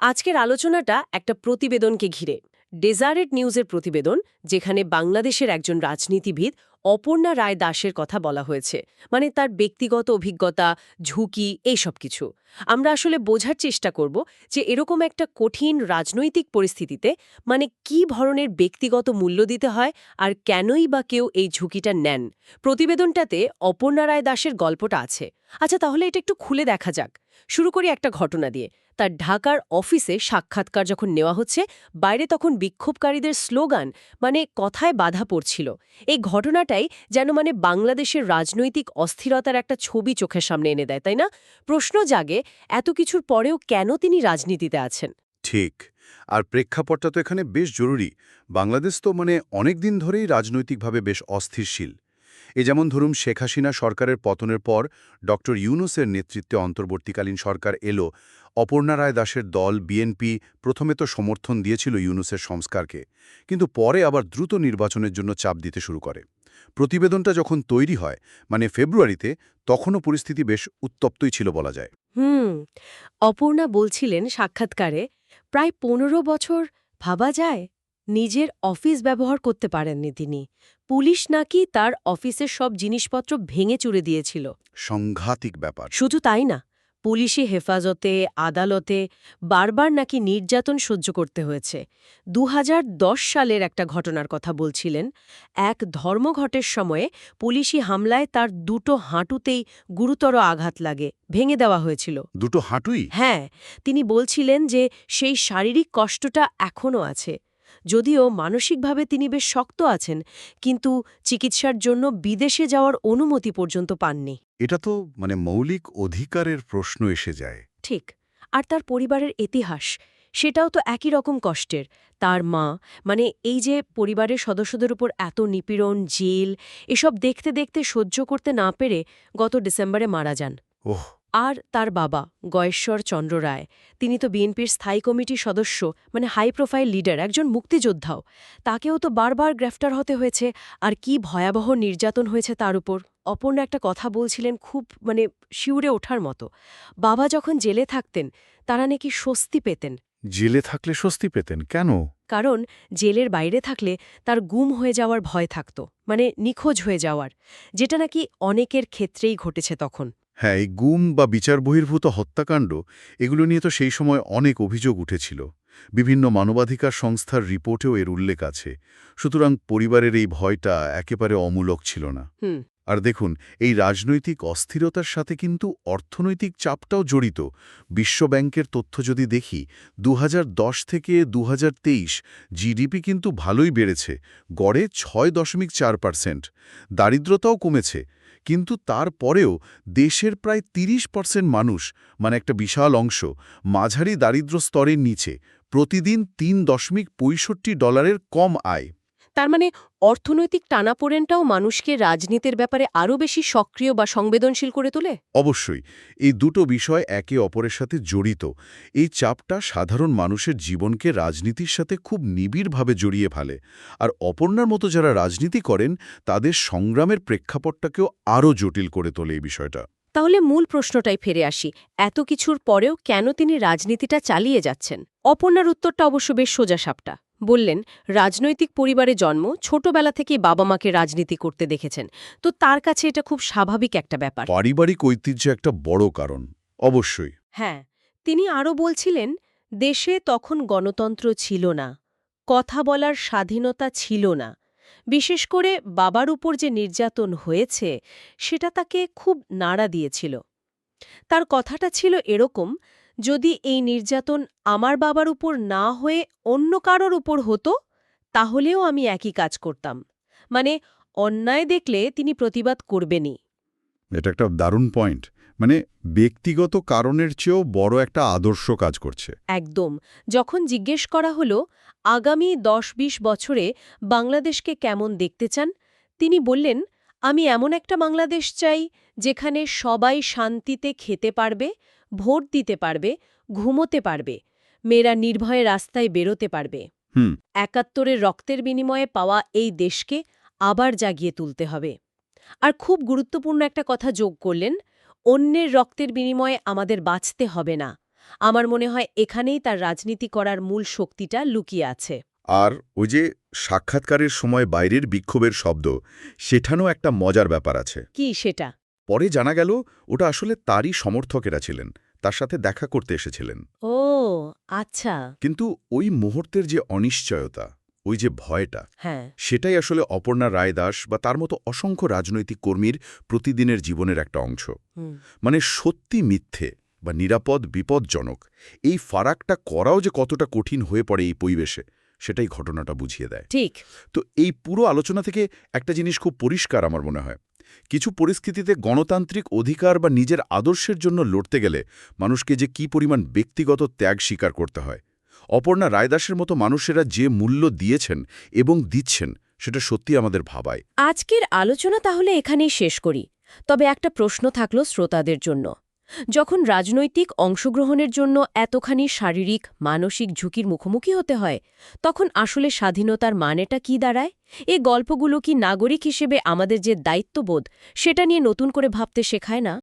আজকের আলোচনাটা একটা প্রতিবেদনকে ঘিরে। ডেজারেট নিউজের প্রতিবেদন, যেখানে বাংলাদেশের একজন রাজনীতিবিদ অপর্ণা রায় দাসের কথা বলা হয়েছে মানে তার ব্যক্তিগত অভিজ্ঞতা, ঝুঁকি, এইসব কিছু। আমরা আসলে বোঝার চেষ্টা করব যে এরকম একটা কঠিন রাজনৈতিক পরিস্থিতিতে মানে কি ধরনের ব্যক্তিগত মূল্য দিতে হয় আর কেনই বা কেউ এই ঝুঁকিটা নেন। প্রতিবেদনটাতে অপর্ণা রায় দাসের গল্পটা আছে। আচ্ছা তাহলে এটা একটু খুলে দেখা যাক। শুরু করি একটা ঘটনা দিয়ে। তার ঢাকার অফিসে সাক্ষাৎকার যখন নেওয়া হচ্ছে, বাইরে তখন বিক্ষোভকারীদের স্লোগান মানে কথায় বাধা পড়ছিল। এই ঘটনাটাই যেন মানে বাংলাদেশের রাজনৈতিক অস্থিরতার একটা ছবি চোখের সামনে এনে দেয়, তাই না? প্রশ্ন জাগে, এত কিছুর পরেও কেন তিনি রাজনীতিতে আছেন? ঠিক। আর প্রেক্ষাপটটা তো এখানে বেশ জরুরি। বাংলাদেশ তো মানে অনেক দিন ধরেই রাজনৈতিকভাবে বেশ অস্থিরশীল। এ যেমন ধরুন শেখ হাসিনা সরকারের পতনের পর ড. ইউনুসের নেতৃত্বে অন্তর্বর্তীকালীন সরকার এলো। অপর্ণা রায় দাসের দল, বিএনপি, প্রথমে তো সমর্থন দিয়েছিল ইউনুসের সংস্কারকে, কিন্তু পরে আবার দ্রুত নির্বাচনের জন্য চাপ দিতে শুরু করে। প্রতিবেদনটা যখন তৈরি হয় মানে ফেব্রুয়ারিতে, তখনও পরিস্থিতি বেশ উত্তপ্তই ছিল বলা যায়। হুম, অপর্ণা বলছিলেন সাক্ষাৎকারে, প্রায় পনেরো বছর ভাবা যায়? নিজের অফিস ব্যবহার করতে পারেননি তিনি। পুলিশ নাকি তার অফিসের সব জিনিসপত্র ভেঙে চুরে দিয়েছিল। সংঘাতিক ব্যাপার। শুধু তাই না পুলিশি হেফাজতে আদালতে বারবার নাকি নির্যাতন সহ্য করতে হয়েছে। দু হাজার দশ সালের একটা ঘটনার কথা বলছিলেন এক ধর্মঘটের সময়ে পুলিশি হামলায় তার দুটো হাঁটুতেই গুরুতর আঘাত লাগে ভেঙে দেওয়া হয়েছিল। দুটো হাঁটুই? হ্যাঁ তিনি বলছিলেন যে সেই শারীরিক কষ্টটা এখনও আছে। যদিও মানসিকভাবে তিনি বেশ শক্ত আছেন কিন্তু চিকিৎসার জন্য বিদেশে যাওয়ার অনুমতি পর্যন্ত পাননি। এটা তো মানে মৌলিক অধিকারের প্রশ্ন এসে যায়। ঠিক আর তার পরিবারের ইতিহাস সেটাও তো একই রকম কষ্টের। তার মা মানে এই যে পরিবারের সদস্যদের উপর এত নিপীড়ন জেল এসব দেখতে দেখতে সহ্য করতে না পেরে গত ডিসেম্বরে মারা যান। ওহ আর তার বাবা গয়েশ্বর চন্দ্র রায় তিনি তো বিএনপির স্থায়ী কমিটির সদস্য মানে হাই প্রোফাইল লিডার একজন মুক্তিযোদ্ধাও। তাকেও তো বারবার গ্রেফতার হতে হয়েছে আর কি ভয়াবহ নির্যাতন হয়েছে তার উপর। অপর্ণা একটা কথা বলছিলেন খুব মানে শিউরে ওঠার মতো। বাবা যখন জেলে থাকতেন তারা নাকি স্বস্তি পেতেন। জেলে থাকলে স্বস্তি পেতেন কেন? কারণ জেলের বাইরে থাকলে তার গুম হয়ে যাওয়ার ভয় থাকত মানে নিখোঁজ হয়ে যাওয়ার যেটা নাকি অনেকের ক্ষেত্রেই ঘটেছে তখন। হ্যাঁ এই গুম বা বিচার বহির্ভূত হত্যাকাণ্ড এগুলো নিয়ে তো সেই সময় অনেক অভিযোগ উঠেছিল। বিভিন্ন মানবাধিকার সংস্থার রিপোর্টেও এর উল্লেখ আছে। সুতরাং পরিবারের এই ভয়টা একেবারে অমূলক ছিল না। আর দেখুন এই রাজনৈতিক অস্থিরতার সাথে কিন্তু অর্থনৈতিক চাপটাও জড়িত। বিশ্বব্যাংকের তথ্য যদি দেখি দু হাজার দশ থেকে দুহাজার তেইশ জিডিপি কিন্তু ভালোই বেড়েছে গড়ে ছয় দশমিক চার পার্সেন্ট। দারিদ্রতাও কমেছে কিন্তু তারপরেও দেশের প্রায় ৩০ পার্সেন্ট মানুষ মানে একটা বিশাল অংশ, মাঝারি দারিদ্র স্তরের নিচে, প্রতিদিন তিন দশমিক পঁয়ষট্টি ডলারের কম আয়। তার মানে অর্থনৈতিক টানাপোড়েনটাও মানুষকে রাজনীতির ব্যাপারে আরও বেশি সক্রিয় বা সংবেদনশীল করে তোলে? অবশ্যই। এই দুটো বিষয় একে অপরের সাথে জড়িত। এই চাপটা সাধারণ মানুষের জীবনকে রাজনীতির সাথে খুব নিবিড়ভাবে জড়িয়ে ফেলে। আর অপর্ণার মতো যারা রাজনীতি করেন তাদের সংগ্রামের প্রেক্ষাপটটাকেও আরও জটিল করে তোলে এই বিষয়টা। তাহলে মূল প্রশ্নটাই ফিরে আসি। এত কিছুর পরেও কেন তিনি রাজনীতিটা চালিয়ে যাচ্ছেন? অপর্ণার উত্তরটা অবশ্য বেশ সোজা সাপটা বললেন রাজনৈতিক পরিবারে জন্ম ছোটবেলা থেকেই বাবা মাকে রাজনীতি করতে দেখেছেন। তো তার কাছে এটা খুব স্বাভাবিক একটা ব্যাপার। পারিবারিক ঐতিহ্য একটা বড় কারণ অবশ্যই। হ্যাঁ তিনি আরও বলছিলেন দেশে তখন গণতন্ত্র ছিল না কথা বলার স্বাধীনতা ছিল না। বিশেষ করে বাবার উপর যে নির্যাতন হয়েছে সেটা তাকে খুব নাড়া দিয়েছিল। তার কথাটা ছিল এরকম যদি এই নির্যাতন আমার বাবার উপর না হয়ে অন্য কারোর উপর হতো তাহলেও আমি একই কাজ করতাম। মানে অন্যায় দেখলে তিনি প্রতিবাদ করবেনই। এটা একটা দারুণ পয়েন্ট। মানে ব্যক্তিগত কারণের চেয়েও বড় একটা আদর্শ কাজ করছে। একদম। যখন জিজ্ঞেস করা হলো আগামী দশ বিশ বছরে বাংলাদেশকে কেমন দেখতে চান তিনি বললেন আমি এমন একটা বাংলাদেশ চাই যেখানে সবাই শান্তিতে খেতে পারবে ভোট দিতে পারবে ঘুমোতে পারবে মেয়েরা নির্ভয়ে রাস্তায় বেরোতে পারবে। একাত্তরের রক্তের বিনিময়ে পাওয়া এই দেশকে আবার জাগিয়ে তুলতে হবে। আর খুব গুরুত্বপূর্ণ একটা কথা যোগ করলেন অন্যের রক্তের বিনিময়ে আমাদের বাঁচতে হবে না। আমার মনে হয় এখানেই তার রাজনীতি করার মূল শক্তিটা লুকিয়ে আছে। আর ওই যে সাক্ষাৎকারের সময় বাইরের বিক্ষোভের শব্দ সেখানেও একটা মজার ব্যাপার আছে। কি সেটা? পরে জানা গেল ওটা আসলে তারই সমর্থকেরা ছিলেন তার সাথে দেখা করতে এসেছিলেন। ও আচ্ছা। কিন্তু ওই মুহূর্তের যে অনিশ্চয়তা ওই যে ভয়টা হ্যাঁ। সেটাই আসলে অপর্ণা রায় দাস বা তার মতো অসংখ্য রাজনৈতিক কর্মীর প্রতিদিনের জীবনের একটা অংশ। মানে সত্যি মিথ্যে বা নিরাপদ বিপজ্জনক এই ফারাকটা করাও যে কতটা কঠিন হয়ে পড়ে এই পরিবেশে সেটাই ঘটনাটা বুঝিয়ে দেয়। ঠিক। তো এই পুরো আলোচনা থেকে একটা জিনিস খুব পরিষ্কার আমার মনে হয়। কিছু পরিস্থিতিতে গণতান্ত্রিক অধিকার বা নিজের আদর্শের জন্য লড়তে গেলে মানুষকে যে কি পরিমাণ ব্যক্তিগত ত্যাগ স্বীকার করতে হয় অপর্ণা রায়দাসের মতো মানুষেরা যে মূল্য দিয়েছেন এবং দিচ্ছেন সেটা সত্যি আমাদের ভাবায়। আজকের আলোচনা তাহলে এখানেই শেষ করি। তবে একটা প্রশ্ন থাকল শ্রোতাদের জন্য। যখন রাজনৈতিক অংশগ্রহণের জন্য এতখানি শারীরিক, মানসিক ঝুঁকির মুখোমুখি হতে হয়, তখন আসলে স্বাধীনতার মানেটা কি দাঁড়ায়? এ গল্পগুলো কি নাগরিক হিসেবে আমাদের যে দায়িত্ববোধ, সেটা নিয়ে নতুন করে ভাবতে শেখায় না?